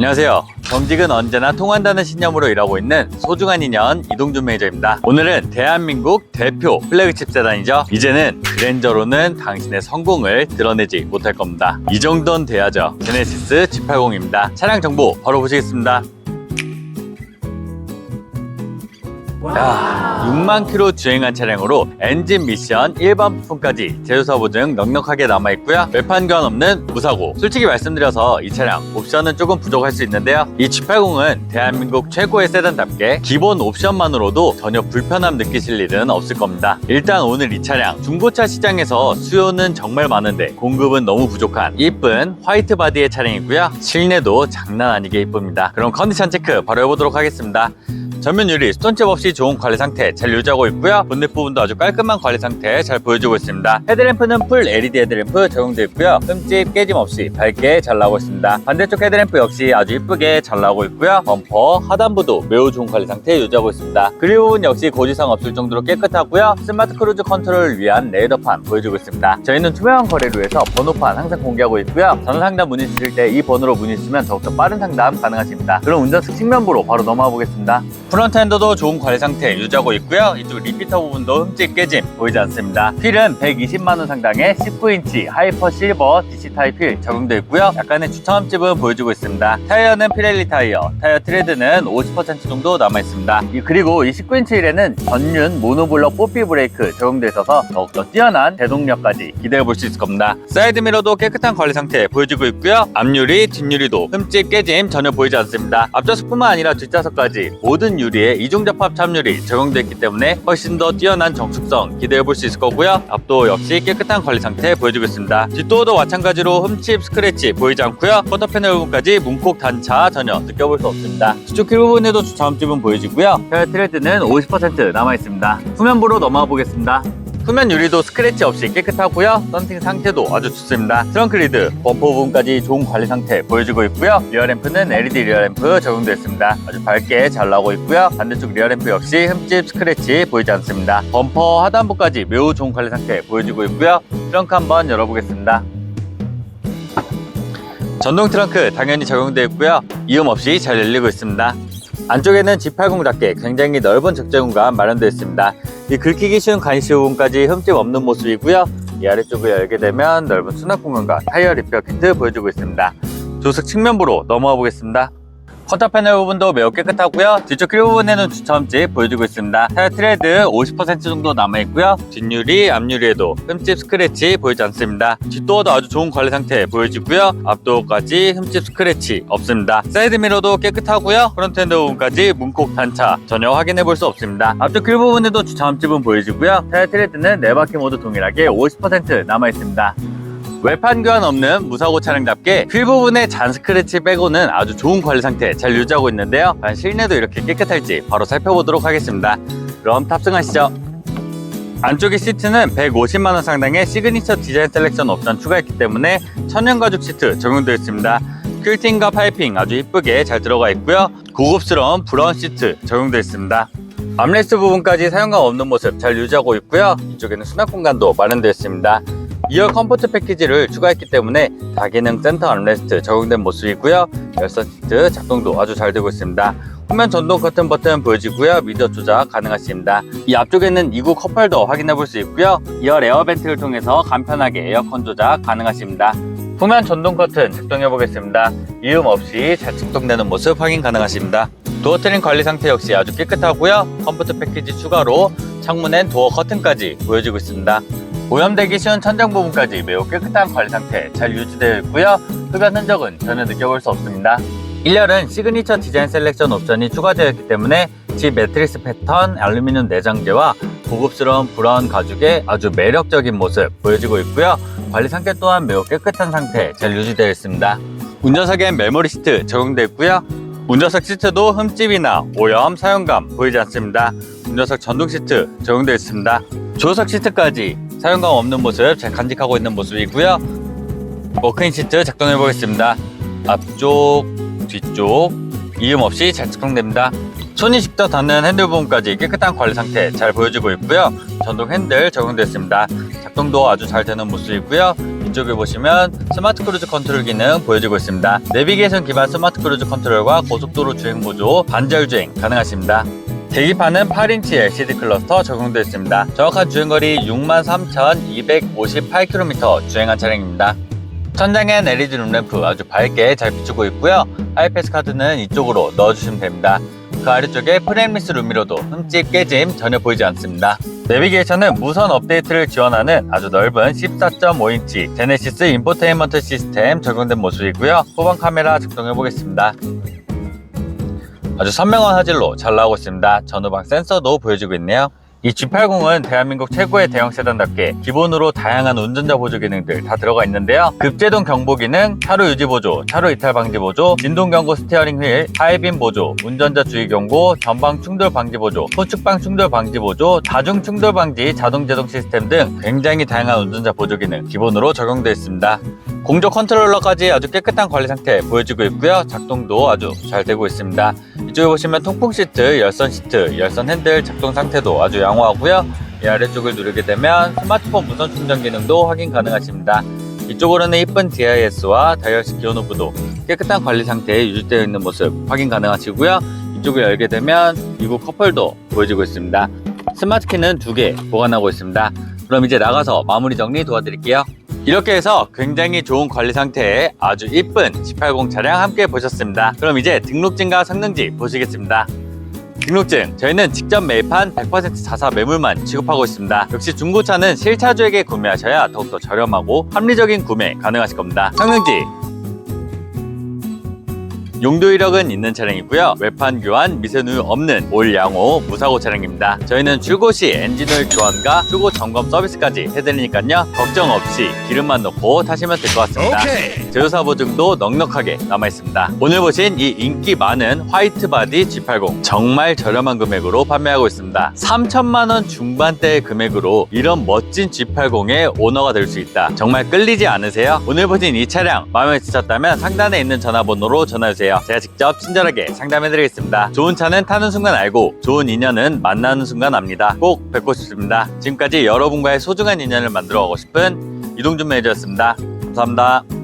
안녕하세요. 정직은 언제나 통한다는 신념으로 일하고 있는 소중한 인연 이동준 매니저입니다. 오늘은 대한민국 대표 플래그십 세단이죠. 이제는 그랜저로는 당신의 성공을 드러내지 못할 겁니다. 이 정도는 돼야죠. 제네시스 G80입니다. 차량 정보 바로 보시겠습니다. 야, 6만 킬로 주행한 차량으로 엔진 미션 일반 부품까지 제조사 보증 넉넉하게 남아있고요. 외판 교환 없는 무사고. 솔직히 말씀드려서 이 차량 옵션은 조금 부족할 수 있는데요. 이 G80은 대한민국 최고의 세단답게 기본 옵션만으로도 전혀 불편함 느끼실 일은 없을 겁니다. 일단 오늘 이 차량 중고차 시장에서 수요는 정말 많은데 공급은 너무 부족한 이쁜 화이트 바디의 차량이고요. 실내도 장난 아니게 이쁩니다. 그럼 컨디션 체크 바로 해보도록 하겠습니다. 전면 유리 스톤칩 없이 좋은 관리 상태 잘 유지하고 있고요. 본넷 부분도 아주 깔끔한 관리 상태 잘 보여주고 있습니다. 헤드램프는 풀 LED 헤드램프 적용되어 있고요. 흠집 깨짐 없이 밝게 잘 나오고 있습니다. 반대쪽 헤드램프 역시 아주 이쁘게 잘 나오고 있고요. 범퍼 하단부도 매우 좋은 관리 상태 유지하고 있습니다. 부분 역시 고지상 없을 정도로 깨끗하고요. 스마트 크루즈 컨트롤을 위한 레이더판 보여주고 있습니다. 저희는 투명한 거래로 해서 번호판 항상 공개하고 있고요. 전화 상담 문의 주실 때 이 번호로 문의 주시면 더욱더 빠른 상담 가능하십니다. 그럼 운전석 측면부로 바로 넘어가 보겠습니다. 프론트 핸더도 좋은 관리 상태 유지하고 있고요. 이쪽 리피터 부분도 흠집 깨짐 보이지 않습니다. 휠은 120만원 상당의 19인치 하이퍼 실버 DC 타입 휠 적용되어 있고요. 약간의 주차 흠집은 보여주고 있습니다. 타이어는 피렐리 타이어, 타이어 트레드는 50% 정도 남아 있습니다. 이- 그리고 이 19인치 휠에는 전륜 모노블럭 뽀삐 브레이크 적용되어 있어서 더욱더 뛰어난 제동력까지 기대해 볼 수 있을 겁니다. 사이드 미러도 깨끗한 관리 상태 보여주고 있고요. 앞유리, 뒷유리도 흠집 깨짐 전혀 보이지 않습니다. 앞좌석뿐만 아니라 뒷좌석까지 모든 유리에 이중접합 참유리 적용되어 있기 때문에 훨씬 더 뛰어난 정숙성 기대해 볼 수 있을 거고요. 앞도 역시 깨끗한 관리 상태 보여주고 있습니다. 뒷도어도 마찬가지로 흠집, 스크래치 보이지 않고요. 쿼터 패널 부분까지 문콕 단차 전혀 느껴볼 수 없습니다. 뒤쪽 휠 부분에도 주차 흠집은 보여지고요. 타이어 트레드는 50% 남아 있습니다. 후면부로 넘어가 보겠습니다. 후면 유리도 스크래치 없이 깨끗하고요. 썬팅 상태도 아주 좋습니다. 트렁크 리드, 범퍼 부분까지 좋은 관리 상태 보여주고 있고요. 리어 램프는 LED 리어 램프 적용되어 있습니다. 아주 밝게 잘 나오고 있고요. 반대쪽 리어 램프 역시 흠집 스크래치 보이지 않습니다. 범퍼 하단부까지 매우 좋은 관리 상태 보여주고 있고요. 트렁크 한번 열어보겠습니다. 전동 트렁크 당연히 적용되어 있고요. 이음 없이 잘 열리고 있습니다. 안쪽에는 G80답게 굉장히 넓은 적재 공간 마련되어 있습니다. 이 긁히기 쉬운 간시 부분까지 흠집 없는 모습이고요. 이 아래쪽을 열게 되면 넓은 수납 공간과 타이어 리페어 키트 보여주고 있습니다. 조석 측면부로 넘어가 보겠습니다. 쿼터 패널 부분도 매우 깨끗하고요. 뒤쪽 휠 부분에는 주차 흠집 보여주고 있습니다. 타이어 트레드 50% 정도 남아있고요. 뒷유리, 앞유리에도 흠집 스크래치 보이지 않습니다. 뒷도어도 아주 좋은 관리 상태 보여지고요. 앞도어까지 흠집 스크래치 없습니다. 사이드 미러도 깨끗하고요. 프론트 핸드 부분까지 문콕 단차 전혀 확인해 볼 수 없습니다. 앞쪽 휠 부분에도 주차 흠집은 보여지고요. 타이어 트레드는 네 바퀴 모두 동일하게 50% 남아있습니다. 외판 교환 없는 무사고 차량답게 휠 부분의 잔 스크래치 빼고는 아주 좋은 관리 상태 잘 유지하고 있는데요. 과연 실내도 이렇게 깨끗할지 바로 살펴보도록 하겠습니다. 그럼 탑승하시죠. 안쪽의 시트는 150만원 상당의 시그니처 디자인 셀렉션 옵션 추가했기 때문에 천연 가죽 시트 적용되어 있습니다. 퀼팅과 파이핑 아주 이쁘게 잘 들어가 있고요. 고급스러운 브라운 시트 적용되어 있습니다. 암레스트 부분까지 사용감 없는 모습 잘 유지하고 있고요. 이쪽에는 수납 공간도 마련되어 있습니다. 2열 컴포트 패키지를 추가했기 때문에 다기능 센터 암레스트 적용된 모습이고요. 열선 시트 작동도 아주 잘 되고 있습니다. 후면 전동 커튼 버튼 보여지고요. 미디어 조작 가능하십니다. 이 앞쪽에는 2구 컵홀더 확인해 볼 수 있고요. 2열 에어 벤트를 통해서 간편하게 에어컨 조작 가능하십니다. 후면 전동 커튼 작동해 보겠습니다. 이음 없이 잘 작동되는 모습 확인 가능하십니다. 도어 트림 관리 상태 역시 아주 깨끗하고요. 컴포트 패키지 추가로 창문엔 도어 커튼까지 보여지고 있습니다. 오염되기 쉬운 천장 부분까지 매우 깨끗한 관리 상태 잘 유지되어 있고요. 흡연 흔적은 전혀 느껴볼 수 없습니다. 1열은 시그니처 디자인 셀렉션 옵션이 추가되어 있기 때문에 집 매트리스 패턴, 알루미늄 내장재와 고급스러운 브라운 가죽의 아주 매력적인 모습 보여지고 있고요. 관리 상태 또한 매우 깨끗한 상태 잘 유지되어 있습니다. 운전석엔 메모리 시트 적용되어 있고요. 운전석 시트도 흠집이나 오염, 사용감 보이지 않습니다. 운전석 전동 시트 적용되어 있습니다. 조석 시트까지 사용감 없는 모습 잘 간직하고 있는 모습이고요. 워크인 시트 작동해 보겠습니다. 앞쪽, 뒤쪽 이음 없이 잘 작동됩니다. 손이 직접 닿는 핸들 부분까지 깨끗한 관리 상태 잘 보여지고 있고요. 전동 핸들 적용됐습니다. 작동도 아주 잘 되는 모습이고요. 이쪽에 보시면 스마트 크루즈 컨트롤 기능 보여지고 있습니다. 내비게이션 기반 스마트 크루즈 컨트롤과 고속도로 주행 보조, 반절 주행 가능하십니다. 계기판은 8인치 LCD 클러스터 적용되어 있습니다. 정확한 주행거리 63,258km 주행한 차량입니다. 천장엔 LED 룸램프 아주 밝게 잘 비추고 있고요. 하이패스 카드는 이쪽으로 넣어주시면 됩니다. 그 아래쪽에 프레임리스 룸미러도 흠집 깨짐 전혀 보이지 않습니다. 내비게이션은 무선 업데이트를 지원하는 아주 넓은 14.5인치 제네시스 인포테인먼트 시스템 적용된 모습이고요. 후방 카메라 작동해 보겠습니다. 아주 선명한 화질로 잘 나오고 있습니다. 전후방 센서도 보여지고 있네요. 이 G80은 대한민국 최고의 대형 세단답게 기본으로 다양한 운전자 보조 기능들 다 들어가 있는데요. 급제동 경보 기능, 차로 유지 보조, 차로 이탈 방지 보조, 진동 경고 스티어링 휠, 하이빔 보조, 운전자 주의 경고, 전방 충돌 방지 보조, 후측방 충돌 방지 보조, 다중 충돌 방지 자동 제동 시스템 등 굉장히 다양한 운전자 보조 기능 기본으로 적용되어 있습니다. 공조 컨트롤러까지 아주 깨끗한 관리 상태 보여지고 있고요. 작동도 아주 잘 되고 있습니다. 이쪽에 보시면 통풍 시트, 열선 시트, 열선 핸들 작동 상태도 아주 양호하고요. 이 아래쪽을 누르게 되면 스마트폰 무선 충전 기능도 확인 가능하십니다. 이쪽으로는 이쁜 DIS와 다이얼식 기어 노브도 깨끗한 관리 상태에 유지되어 있는 모습 확인 가능하시고요. 이쪽을 열게 되면 미국 컵홀도 보여지고 있습니다. 스마트 키는 두 개 보관하고 있습니다. 그럼 이제 나가서 마무리 정리 도와드릴게요. 이렇게 해서 굉장히 좋은 관리 상태의 아주 이쁜 G80 차량 함께 보셨습니다. 그럼 이제 등록증과 성능지 보시겠습니다. 등록증 저희는 직접 매입한 100% 자사 매물만 취급하고 있습니다. 역시 중고차는 실차주에게 구매하셔야 더욱더 저렴하고 합리적인 구매 가능하실 겁니다. 성능지 용도 이력은 있는 차량이고요. 외판 교환, 미세누유 없는 올 양호 무사고 차량입니다. 저희는 출고 시 엔진오일 교환과 출고 점검 서비스까지 해드리니까요. 걱정 없이 기름만 넣고 타시면 될 것 같습니다. 제조사 보증도 넉넉하게 남아 있습니다. 오늘 보신 이 인기 많은 화이트 바디 G80 정말 저렴한 금액으로 판매하고 있습니다. 3천만 원 중반대의 금액으로 이런 멋진 G80의 오너가 될 수 있다. 정말 끌리지 않으세요? 오늘 보신 이 차량 마음에 드셨다면 상단에 있는 전화번호로 전화주세 요. 제가 직접 친절하게 상담해드리겠습니다. 좋은 차는 타는 순간 알고 좋은 인연은 만나는 순간 압니다. 꼭 뵙고 싶습니다. 지금까지 여러분과의 소중한 인연을 만들어 가고 싶은 이동준 매니저였습니다. 감사합니다.